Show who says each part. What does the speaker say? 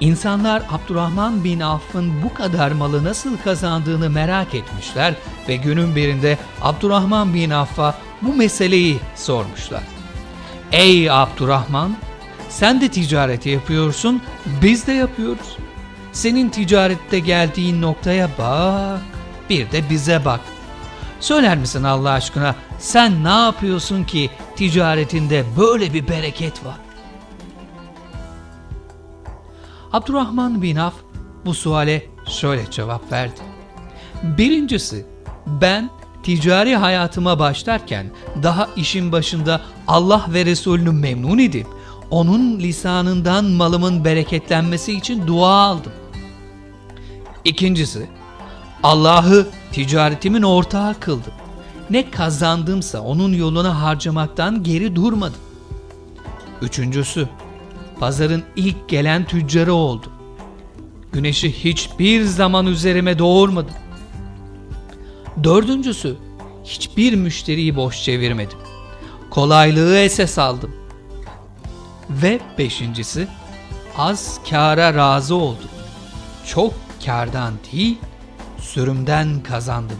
Speaker 1: İnsanlar Abdurrahman bin Avf'ın bu kadar malı nasıl kazandığını merak etmişler ve günün birinde Abdurrahman bin Avf'a bu meseleyi sormuşlar. Ey Abdurrahman, sen de ticareti yapıyorsun, biz de yapıyoruz. Senin ticarette geldiğin noktaya bak, bir de bize bak. Söyler misin Allah aşkına sen ne yapıyorsun ki ticaretinde böyle bir bereket var? Abdurrahman bin Af bu suale şöyle cevap verdi. Birincisi ben ticari hayatıma başlarken daha işin başında Allah ve Resulünü memnun edip onun lisanından malımın bereketlenmesi için dua aldım. İkincisi Allah'ı ticaretimin ortağı kıldım. Ne kazandımsa onun yoluna harcamaktan geri durmadım. Üçüncüsü, pazarın ilk gelen tüccarı oldum. Güneşi hiçbir zaman üzerime doğurmadım. Dördüncüsü, hiçbir müşteriyi boş çevirmedim. Kolaylığı esas aldım. Ve beşincisi, az kâra razı oldum. Çok kârdan değil, sürümden kazandım.